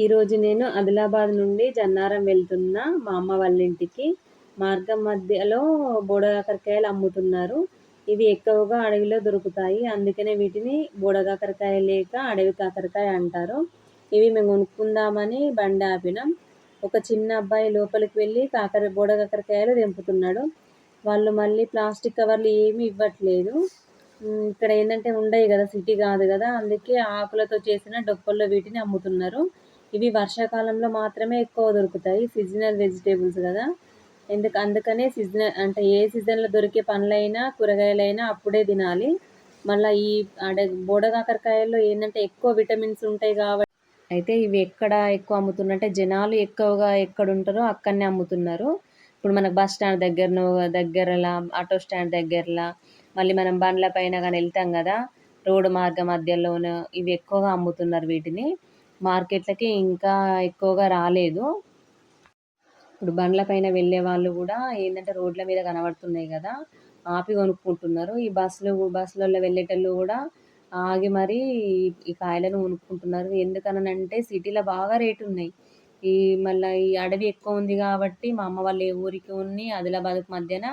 ఈరోజు నేను ఆదిలాబాద్ నుండి జన్నారం వెళ్తున్న మా అమ్మ వాళ్ళ ఇంటికి. మార్గం మధ్యలో బోడగాకరకాయలు అమ్ముతున్నారు. ఇవి ఎక్కువగా అడవిలో దొరుకుతాయి. అందుకనే వీటిని బోడగాకరకాయ లేక అడవి కాకరకాయ అంటారు. ఇవి మేము కొనుక్కుందామని బండి ఆపినాం. ఒక చిన్న అబ్బాయి లోపలికి వెళ్ళి కాకర బోడగాకరకాయలు తెంపుతున్నాడు. వాళ్ళు మళ్ళీ ప్లాస్టిక్ కవర్లు ఏమీ ఇవ్వట్లేదు. ఇక్కడ ఏంటంటే ఉండయి కదా సిటీ కాదు కదా. అందుకే ఆకులతో చేసిన డొప్పల్లో వీటిని అమ్ముతున్నారు. ఇవి వర్షాకాలంలో మాత్రమే ఎక్కువ దొరుకుతాయి. సీజనల్ వెజిటేబుల్స్ కదా. ఎందుకు అందుకనే సీజనల్ అంటే ఏ సీజన్లో దొరికే పండ్లైనా కూరగాయలైనా అప్పుడే తినాలి. మళ్ళీ ఈ అడ బోడగాకరకాయల్లో ఏంటంటే ఎక్కువ విటమిన్స్ ఉంటాయి కాబట్టి అయితే ఇవి ఎక్కడ ఎక్కువ అమ్ముతున్నట్టే జనాలు ఎక్కువగా ఎక్కడ ఉంటారో అక్కడనే అమ్ముతున్నారు. ఇప్పుడు మనకు బస్ స్టాండ్ దగ్గరనో దగ్గరలా ఆటో స్టాండ్ దగ్గరలా మళ్ళీ మనం బండ్ల పైన కానీ వెళ్తాం కదా. రోడ్డు మార్గ మధ్యలోనూ ఇవి ఎక్కువగా అమ్ముతున్నారు వీటిని. మార్కెట్లకి ఇంకా ఎక్కువగా రాలేదు. ఇప్పుడు బండ్ల పైన వెళ్ళే వాళ్ళు కూడా ఏంటంటే రోడ్ల మీద కనబడుతున్నాయి కదా ఆపి కొనుక్కుంటున్నారు. ఈ బస్సులు బస్సులలో వెళ్ళేటోళ్ళు కూడా ఆగి మరీ ఈ కాయలను కొనుక్కుంటున్నారు. ఎందుకనంటే సిటీలో బాగా రేటు ఉన్నాయి. ఈ మళ్ళీ ఈ అడవి ఎక్కువ ఉంది కాబట్టి మా అమ్మ వాళ్ళ ఊరికి ఉన్ని ఆదిలాబాద్కి మధ్యన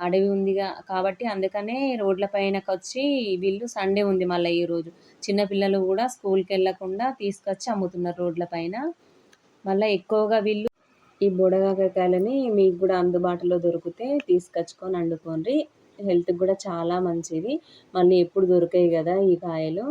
అడవి ఉందిగా. కాబట్టి అందుకనే రోడ్ల పైనకి వచ్చి వీళ్ళు సండే ఉంది మళ్ళీ ఈరోజు చిన్నపిల్లలు కూడా స్కూల్కి వెళ్ళకుండా తీసుకొచ్చి అమ్ముతున్నారు రోడ్ల పైన. మళ్ళీ ఎక్కువగా వీళ్ళు ఈ బుడగాకరకాయలని మీకు కూడా అందుబాటులో దొరికితే తీసుకొచ్చుకొని వండుకోండి హెల్త్కి కూడా చాలా మంచిది. మళ్ళీ ఎప్పుడు దొరికాయి కదా ఈ కాయలు.